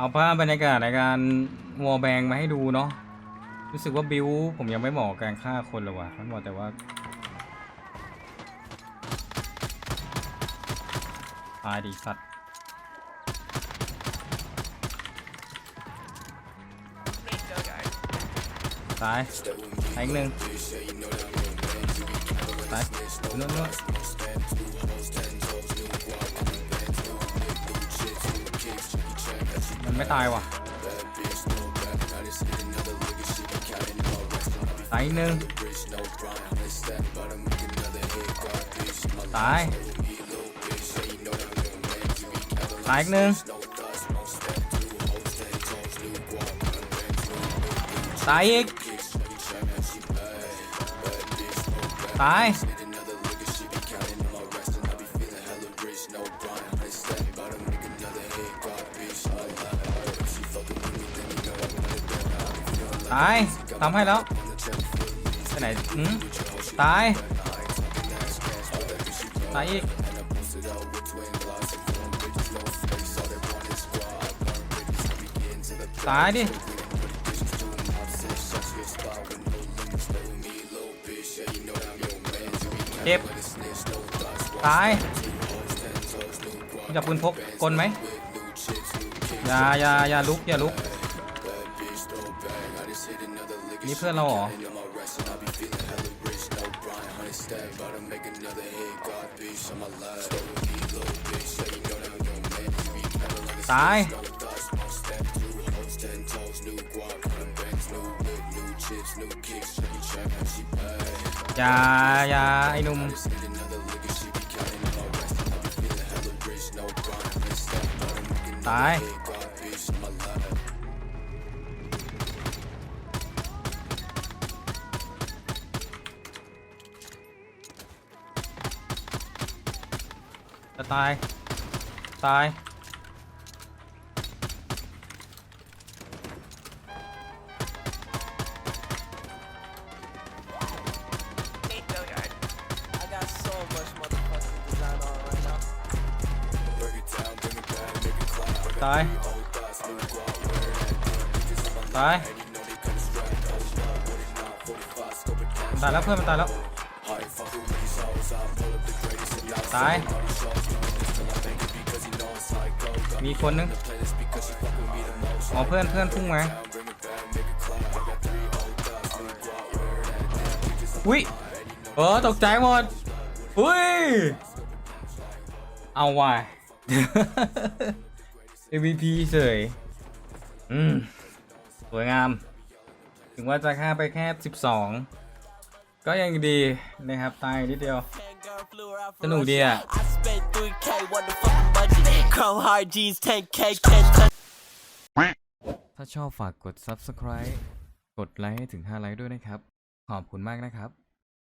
เอาภาพบรรยากาศในการวอลแบงมาให้ดูเนาะรู้สึกว่าบิวผมยังไม่เหมาะการฆ่าคนเลยว่ะมันบอกแต่ว่าตายดิสัตว์ตายตายอีกหนึ่งตายนู่นนู่น ไม่ตายว่ะตายหนึ่งตายตายอีกหนึ่งตายอีกตาย ตายทำให้แล้วไปไหนอืมตาย ตายอีกตายดิเจ็บตายมึงจับปืนพกกลไหมอย่าอย่าอย่าลุกอย่าลุก นี่เพื่อนเราเหรอตาย อย่าอย่าไอ้นุ่มตาย จะตาย ตาย I got so much motherfucking design on right now. ตาย ตาย ตายแล้วเพื่อนมันตายแล้ว ตาย มีคนนึงอ๋อเพื่อนเพื่อนพุ่งมาอุ้ยเออตกใจหมด อุ้ย เอาว่ะ MVP เฉย อืม สวยงาม ถึงว่าจะฆ่าไปแค่ 12 ก็ยังดีนะครับ ตายนิดเดียว สนุกดีอะ ถ้าชอบฝากกด subscribe กดไลค์ให้ถึง 5 ไลค์ด้วยนะครับ ขอบคุณมากนะครับ